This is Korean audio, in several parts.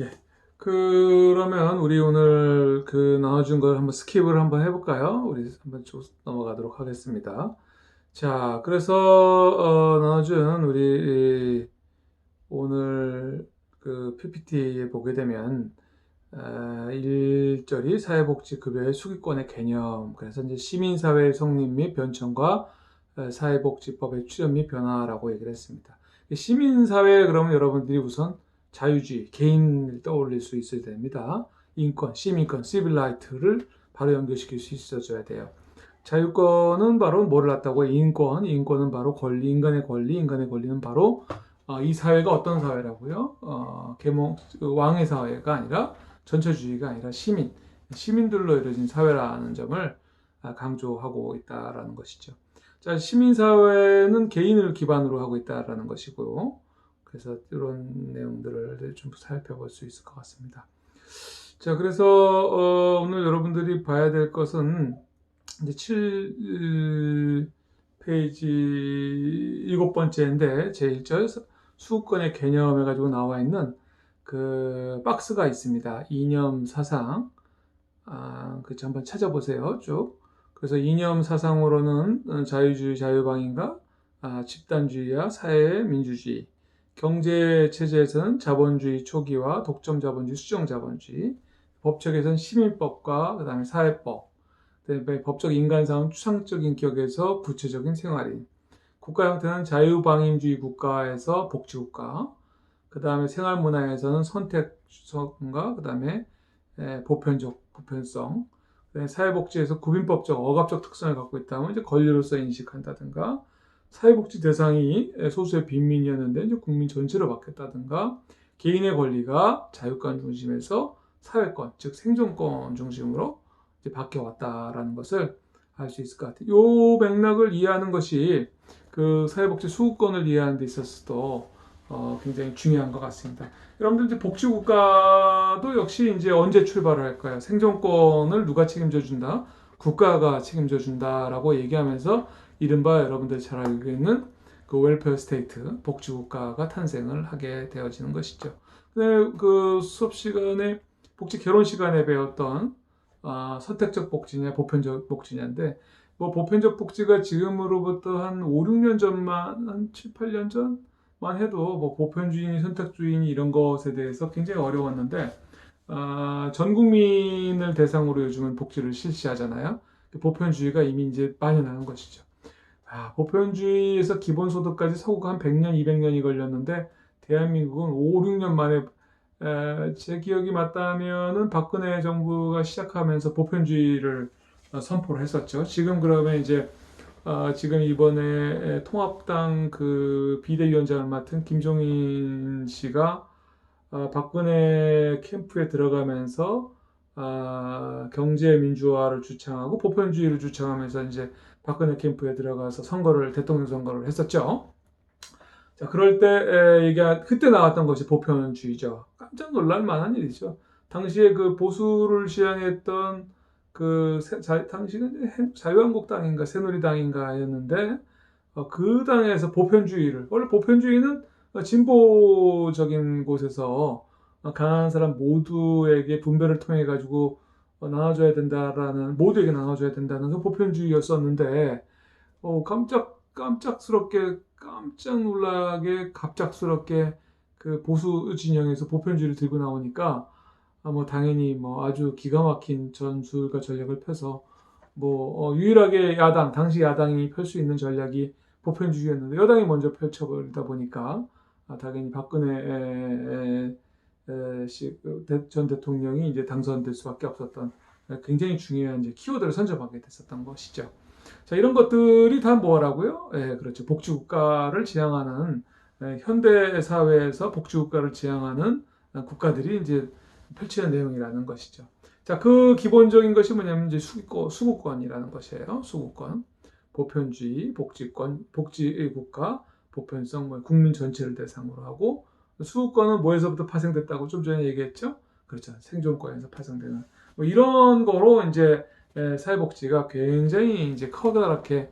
예. 그러면 우리 오늘 그 나눠준 걸 한번 스킵을 한번 해볼까요? 우리 한번 쭉 넘어가도록 하겠습니다. 자, 그래서 어, 나눠준 우리 이 오늘 그 PPT에 보게 되면 아, 1절이 사회복지급여의 수기권의 개념, 그래서 이제 시민사회의 성립 및 변천과 어, 사회복지법의 출현 및 변화라고 얘기를 했습니다. 시민사회 그러면 여러분들이 우선 자유주의, 개인을 떠올릴 수 있어야 됩니다. 인권, 시민권, 시빌라이트를 바로 연결시킬 수 있어줘야 돼요. 자유권은 바로 뭐를 낳다고? 인권, 인권은 바로 권리, 인간의 권리, 인간의 권리는 바로 어, 이 사회가 어떤 사회라고요? 어, 계몽, 그 왕의 사회가 아니라 전체주의가 아니라 시민, 시민들로 이루어진 사회라는 점을 아, 강조하고 있다라는 것이죠. 자, 시민사회는 개인을 기반으로 하고 있다라는 것이고요. 그래서 이런 내용들을 좀 살펴볼 수 있을 것 같습니다. 자, 그래서 어, 오늘 여러분들이 봐야 될 것은 이제 7 페이지 일곱 번째인데 제1절 수권의 개념 해 가지고 나와 있는 그 박스가 있습니다. 이념 사상. 아, 그쵸. 한번 찾아보세요. 쭉. 그래서 이념 사상으로는 자유주의, 자유방인가, 아, 집단주의와 사회 민주주의, 경제 체제에서는 자본주의 초기와 독점 자본주의, 수정 자본주의, 법적에서는 시민법과 그다음에 사회법, 그다음에 법적 인간사는 추상적인 격에서 구체적인 생활인, 국가 형태는 자유방임주의 국가에서 복지국가, 그 다음에 생활문화에서는 선택성과 그 다음에 보편적 보편성, 사회복지에서 구빈법적 억압적 특성을 갖고 있다면 이제 권리로서 인식한다든가 사회복지 대상이 소수의 빈민이었는데 이제 국민 전체로 바뀌었다든가 개인의 권리가 자유권 중심에서 사회권 즉 생존권 중심으로 이제 바뀌어 왔다라는 것을 알 수 있을 것 같아요. 이 맥락을 이해하는 것이 그 사회복지 수급권을 이해하는 데 있어서도 어, 굉장히 중요한 것 같습니다. 여러분들 이제 복지국가도 역시 이제 언제 출발을 할까요? 생존권을 누가 책임져 준다? 국가가 책임져 준다라고 얘기하면서 이른바 여러분들 잘 알고 있는 그 웰페어 스테이트 복지국가가 탄생을 하게 되어지는 것이죠. 그 수업 시간에 복지 결혼 시간에 배웠던 아, 선택적 복지냐 보편적 복지냐인데 뭐 보편적 복지가 지금으로부터 한 5, 6년 전만 한 7, 8년 전만 해도 뭐 보편주의니 선택주의니 이런 것에 대해서 굉장히 어려웠는데 아, 전 국민을 대상으로 요즘은 복지를 실시하잖아요. 보편주의가 이미 이제 만연하는 것이죠. 아, 보편주의에서 기본소득까지 서구가 한 100년, 200년이 걸렸는데 대한민국은 5, 6년 만에 에, 제 기억이 맞다면은 박근혜 정부가 시작하면서 보편주의를 어, 선포를 했었죠. 지금 그러면 이제 어, 지금 이번에 통합당 그 비대위원장을 맡은 김종인 씨가 어, 박근혜 캠프에 들어가면서 어, 경제 민주화를 주창하고 보편주의를 주창하면서 이제 박근혜 캠프에 들어가서 선거를 대통령 선거를 했었죠. 자, 그럴 때 이게 그때 나왔던 것이 보편주의죠. 깜짝 놀랄 만한 일이죠. 당시에 그 보수를 지향했던 그 자, 당시는 자유한국당인가 새누리당인가였는데 어, 그 당에서 보편주의를 원래 보편주의는 진보적인 곳에서 가난한 사람 모두에게 분배를 통해 가지고 어, 나눠줘야 된다라는 모두에게 나눠줘야 된다는 그 보편주의였었는데 어, 깜짝 깜짝스럽게 깜짝 놀라게 갑작스럽게 그 보수 진영에서 보편주의를 들고 나오니까 아, 뭐 당연히 뭐 아주 기가 막힌 전술과 전략을 펴서 뭐 어, 유일하게 야당 당시 야당이 펼 수 있는 전략이 보편주의였는데 여당이 먼저 펼쳐버리다 보니까 아, 당연히 박근혜 에, 에, 전 대통령이 이제 당선될 수밖에 없었던 굉장히 중요한 이제 키워드를 선점하게 됐었던 것이죠. 자 이런 것들이 다 뭐라고요? 예, 그렇죠. 복지국가를 지향하는 예, 현대 사회에서 복지국가를 지향하는 국가들이 이제 펼치는 내용이라는 것이죠. 자, 그 기본적인 것이 뭐냐면 이제 수국권, 수국권이라는 것이에요. 수국권, 보편주의, 복지권, 복지국가, 보편성, 뭐 국민 전체를 대상으로 하고 수국권은 뭐에서부터 파생됐다고 좀 전에 얘기했죠? 그렇죠. 생존권에서 파생되는 뭐 이런 거로 이제 사회복지가 굉장히 이제 커다랗게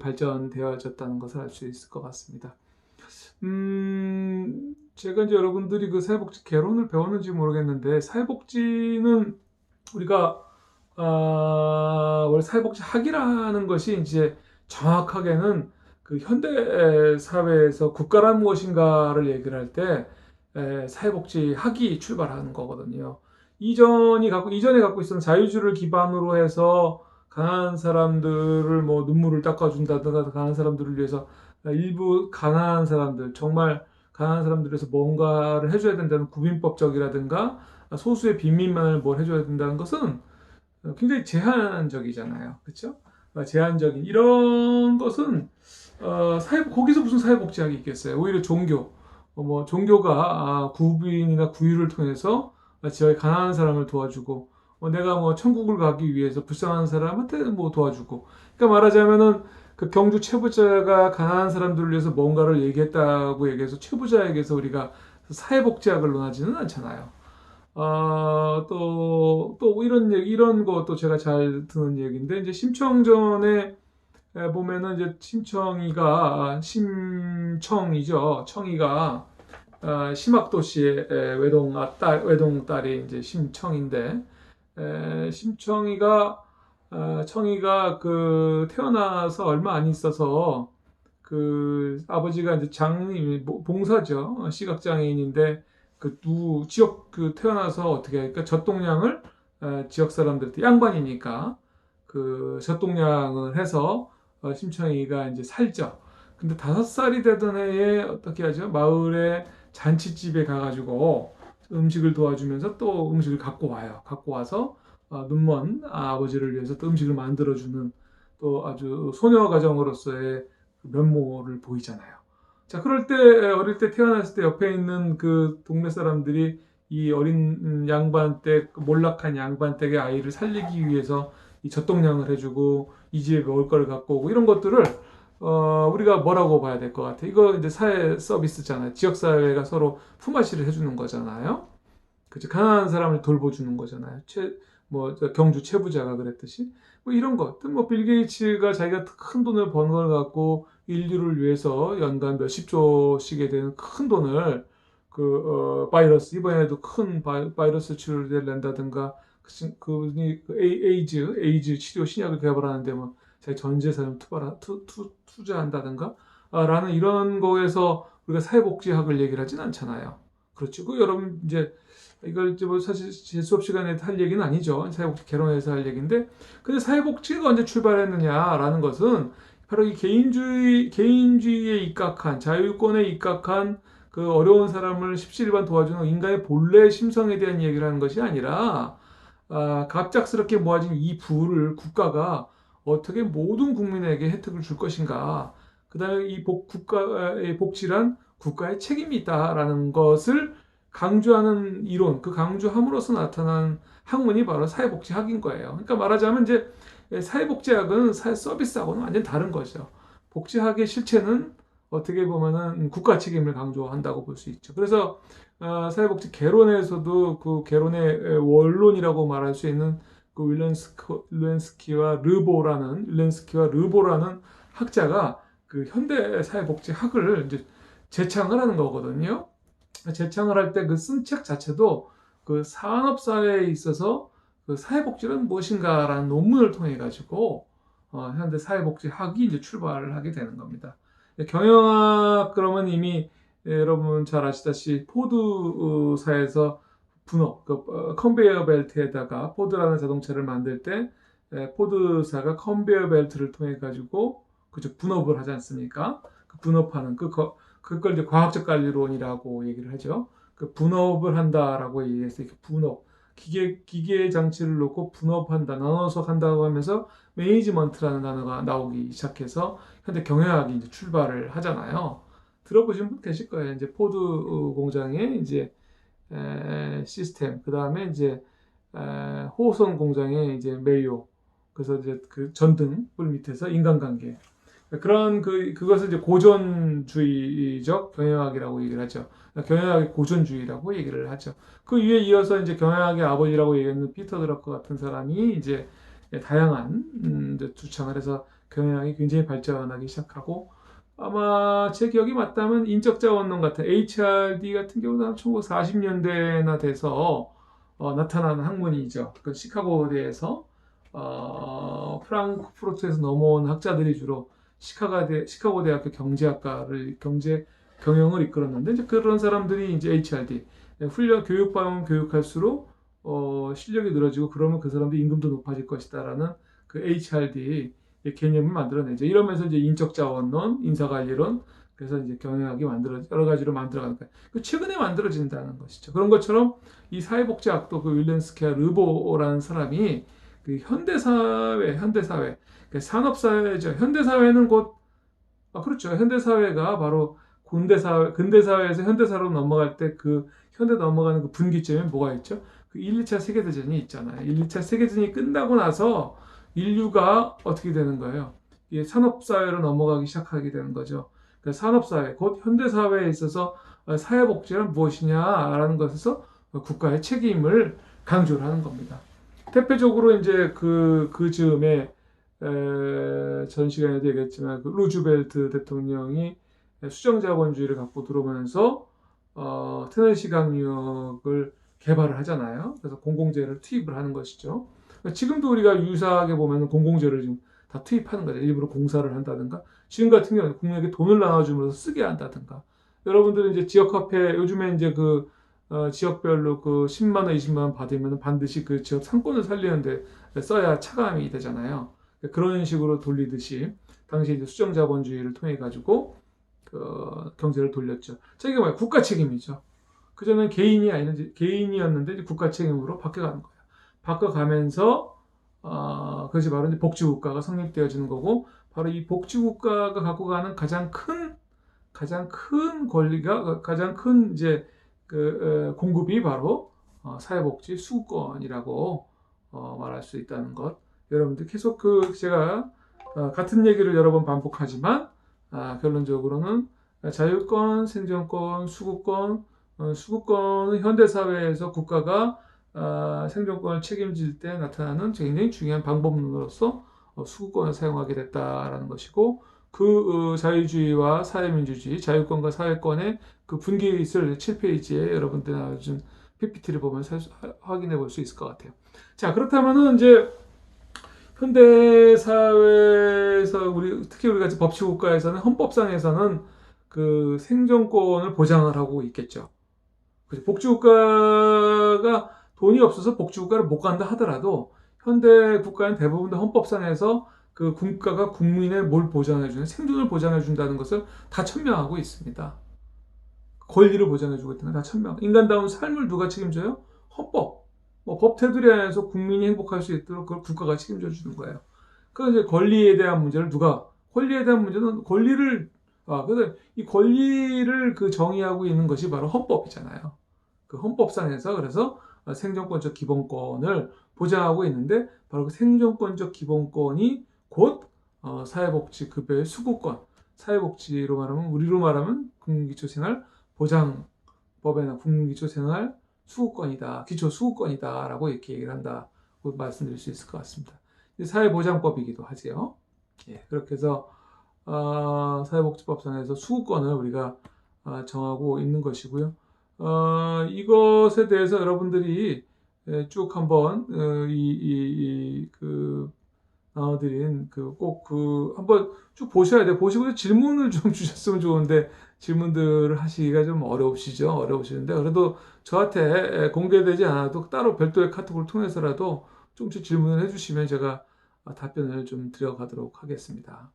발전되어졌다는 것을 알 수 있을 것 같습니다. 음, 제가 이제 여러분들이 그 사회복지 개론을 배웠는지 모르겠는데, 사회복지는 우리가, 아, 원래 사회복지 학이라는 것이 이제 정확하게는 그 현대 사회에서 국가란 무엇인가를 얘기를 할 때, 에, 사회복지 학이 출발하는 거거든요. 이전이 갖고, 이전에 갖고 있었던 자유주의를 기반으로 해서 가난한 사람들을 뭐 눈물을 닦아준다든가, 가난한 사람들을 위해서 일부 가난한 사람들, 정말 가난한 사람들을 위해서 뭔가를 해줘야 된다는 구빈법적이라든가 소수의 빈민만을 뭘 해줘야 된다는 것은 굉장히 제한적이잖아요. 그렇죠? 제한적인 이런 것은 어, 사회 거기서 무슨 사회복지학이 있겠어요? 오히려 종교, 어, 뭐 종교가 아, 구빈이나 구유를 통해서 지역의 가난한 사람을 도와주고 어, 내가 뭐 천국을 가기 위해서 불쌍한 사람한테 뭐 도와주고 그러니까 말하자면은 그 경주 최부자가 가난한 사람들을 위해서 뭔가를 얘기했다고 얘기해서 최부자에게서 우리가 사회복지학을 논하지는 않잖아요. 어, 또, 또 이런 얘기, 이런 것도 제가 잘 듣는 얘기인데, 이제 심청전에 에, 보면은 이제 심청이가, 아, 심청이죠. 청이가, 아, 심학도시의 에, 외동, 아, 딸, 외동 딸이 이제 심청인데, 에, 심청이가 아, 청이가 그 태어나서 얼마 안 있어서 그 아버지가 이제 장님 뭐, 봉사죠 어, 시각 장애인인데 그누 지역 그 태어나서 어떻게 하니까 젖동량을 어, 지역 사람들한테 양반이니까 그 젖동량을 해서 어, 심청이가 이제 살죠. 근데 다섯 살이 되던 해에 어떻게 하죠? 마을에 잔치집에 가가지고 음식을 도와주면서 또 음식을 갖고 와요. 갖고 와서 어, 눈먼 아버지를 위해서 또 음식을 만들어주는 또 아주 소녀 가정으로서의 그 면모를 보이잖아요. 자, 그럴 때 어릴 때 태어났을 때 옆에 있는 그 동네 사람들이 이 어린 양반 댁 몰락한 양반 댁의 아이를 살리기 위해서 이 젖동량을 해주고 이 집에 먹을 거를 갖고 오고 이런 것들을 어, 우리가 뭐라고 봐야 될 것 같아? 이거 이제 사회 서비스잖아요. 지역 사회가 서로 품앗이를 해주는 거잖아요. 그죠? 가난한 사람을 돌보주는 거잖아요. 최, 뭐 경주 최부자가 그랬듯이 뭐 이런 것들 뭐빌 게이츠가 자기가 큰 돈을 버는 걸 갖고 인류를 위해서 연간 몇십 조씩에 되는 큰 돈을 그 어, 바이러스 이번에도 큰 바이, 바이러스 치료를 낸다든가 그분이 그 에이즈 에이즈 치료 신약을 개발하는데 뭐 자기 전 재산을 투발 투, 투, 투자한다든가 아, 라는 이런 거에서 우리가 사회복지학을 얘기를 하진 않잖아요. 그렇죠. 그 여러분 이제 이걸 이제 뭐 사실 제 수업 시간에 할 얘기는 아니죠. 사회복지 개론에서 할 얘기인데, 근데 사회복지가 언제 출발했느냐라는 것은 바로 이 개인주의 개인주의에 입각한 자유권에 입각한 그 어려운 사람을 십시일반 도와주는 인간의 본래 심성에 대한 얘기를 하는 것이 아니라 아, 갑작스럽게 모아진 이 부를 국가가 어떻게 모든 국민에게 혜택을 줄 것인가. 그 다음에 이 복, 국가의 복지란 국가의 책임이 있다라는 것을 강조하는 이론, 그 강조함으로써 나타난 학문이 바로 사회복지학인 거예요. 그러니까 말하자면 이제 사회복지학은 사회 서비스하고는 완전 다른 거죠. 복지학의 실체는 어떻게 보면은 국가 책임을 강조한다고 볼 수 있죠. 그래서 어, 사회복지 개론에서도 그 개론의 원론이라고 말할 수 있는 그 윌렌스키, 와 르보라는 윌렌스키와 르보라는 학자가 그 현대 사회복지학을 이제 재창을 하는 거거든요. 재창을 할 때 그 쓴 책 자체도 그 산업사회에 있어서 그 사회복지는 무엇인가라는 논문을 통해 가지고 어, 현대 사회복지학이 이제 출발을 하게 되는 겁니다. 경영학 그러면 이미 여러분 잘 아시다시피 포드사에서 분업, 그 어, 컨베이어 벨트에다가 포드라는 자동차를 만들 때 포드사가 컨베이어 벨트를 통해 가지고 그죠 분업을 하지 않습니까? 그 분업하는 그 그걸 이제 과학적 관리론이라고 얘기를 하죠. 그 분업을 한다라고 얘기해서 이렇게 분업 기계 기계 장치를 놓고 분업한다 나눠서 한다고 하면서 매니지먼트라는 단어가 나오기 시작해서 현대 경영학이 이제 출발을 하잖아요. 들어보신 분 계실 거예요. 이제 포드 공장의 이제 에, 시스템 그 다음에 이제 에, 호선 공장의 이제 메이오 그래서 이제 그 전등 뿔 밑에서 인간관계 그런 그 그것을 이제 고전주의적 경영학이라고 얘기를 하죠. 경영학의 고전주의라고 얘기를 하죠. 그 위에 이어서 이제 경영학의 아버지라고 얘기하는 피터 드러커 같은 사람이 이제 다양한 음, 주창을 해서 경영학이 굉장히 발전하기 시작하고 아마 제 기억이 맞다면 인적자원론 같은 HRD 같은 경우는 1940년대나 돼서 어, 나타난 학문이죠. 그 시카고대에서 어, 프랑크푸르트에서 넘어온 학자들이 주로 시카고대 시카고 대학교 경제학과를 경제 경영을 이끌었는데 이제 그런 사람들이 이제 HRD 훈련 교육받으면 교육할수록 어, 실력이 늘어지고 그러면 그 사람들 임금도 높아질 것이다라는 그 HRD 의 개념을 만들어내죠. 이러면서 이제 인적 자원론, 인사관리론, 그래서 이제 경영학이 만들어 여러 가지로 만들어가는 거예요. 그 최근에 만들어진다는 것이죠. 그런 것처럼 이 사회복지학도 그 윌렌 스케아 르보라는 사람이 그 현대사회, 현대사회, 그 산업사회죠. 현대사회는 곧, 아, 그렇죠. 현대사회가 바로 근대사회, 근대사회에서 현대사회로 넘어갈 때 그 현대 넘어가는 그 분기점에 뭐가 있죠? 그 1, 2차 세계대전이 있잖아요. 1, 2차 세계대전이 끝나고 나서 인류가 어떻게 되는 거예요? 이게 산업사회로 넘어가기 시작하게 되는 거죠. 그 산업사회, 곧 현대사회에 있어서 사회복지는 무엇이냐라는 것에서 국가의 책임을 강조를 하는 겁니다. 대표적으로 이제 그, 그 즈음에, 에, 전 시간에도 얘기했지만, 그 루즈벨트 대통령이 수정자본주의를 갖고 들어오면서, 어, 테네시 강력을 개발을 하잖아요. 그래서 공공재를 투입을 하는 것이죠. 지금도 우리가 유사하게 보면 공공재를 지금 다 투입하는 거죠. 일부러 공사를 한다든가. 지금 같은 경우는 국민에게 돈을 나눠주면서 쓰게 한다든가. 여러분들은 이제 지역 화폐, 요즘에 이제 그, 어, 지역별로 그 10만 원, 20만 원 받으면 반드시 그 지역 상권을 살리는데 써야 차감이 되잖아요. 그런 식으로 돌리듯이, 당시 이제 수정 자본주의를 통해 가지고, 그, 경제를 돌렸죠. 자, 이게 뭐야? 국가 책임이죠. 그전엔 개인이 아니지, 개인이었는데 국가 책임으로 바뀌어가는 거예요. 바꿔가면서 어, 그것이 바로 이제 복지국가가 성립되어지는 거고 바로 이 복지국가가 갖고 가는 가장 큰 가장 큰 권리가 가장 큰 이제 그 어, 공급이 바로 어, 사회복지 수급권이라고 어, 말할 수 있다는 것. 여러분들 계속 그 제가 어, 같은 얘기를 여러 번 반복하지만 아, 결론적으로는 자유권, 생존권, 수급권, 어, 수급권은 현대 사회에서 국가가 아, 생존권을 책임질 때 나타나는 굉장히 중요한 방법론으로서 어, 수구권을 사용하게 됐다라는 것이고 그 어, 자유주의와 사회민주주의, 자유권과 사회권의 그 분기에 있을 7페이지에 여러분들 나와준 PPT를 보면 확인해 볼 수 있을 것 같아요. 자, 그렇다면은 이제 현대 사회에서 우리 특히 우리 같이 법치 국가에서는 헌법상에서는 그 생존권을 보장을 하고 있겠죠. 복지 국가가 돈이 없어서 복지국가를 못 간다 하더라도 현대 국가는 대부분 다 헌법상에서 그 국가가 국민의 뭘 보장해주는 생존을 보장해준다는 것을 다 천명하고 있습니다. 권리를 보장해주고 있다는 다 천명. 인간다운 삶을 누가 책임져요? 헌법. 뭐 법 테두리 안에서 국민이 행복할 수 있도록 그걸 국가가 책임져 주는 거예요. 그 이제 권리에 대한 문제를 누가 권리에 대한 문제는 권리를 아, 그래서 이 권리를 그 정의하고 있는 것이 바로 헌법이잖아요. 그 헌법상에서 그래서 생존권적 기본권을 보장하고 있는데 바로 그 생존권적 기본권이 곧 어, 사회복지급여의 수급권, 사회복지로 말하면 우리로 말하면 국민기초생활 보장법에나 국민기초생활 수급권이다, 기초 수급권이다라고 이렇게 얘기를 한다고 말씀드릴 수 있을 것 같습니다. 사회보장법이기도 하지요. 예, 그렇게 해서 어, 사회복지법상에서 수급권을 우리가 어, 정하고 있는 것이고요. 어, 이것에 대해서 여러분들이 예, 쭉 한번 어, 이, 이, 이, 그 나눠드린 그 꼭그 그 한번 쭉 보셔야 돼. 보시고 질문을 좀 주셨으면 좋은데 질문들을 하시기가 좀 어려우시죠. 어려우시는데 그래도 저한테 공개되지 않아도 따로 별도의 카톡을 통해서라도 조금씩 질문을 해주시면 제가 답변을 좀 드려가도록 하겠습니다.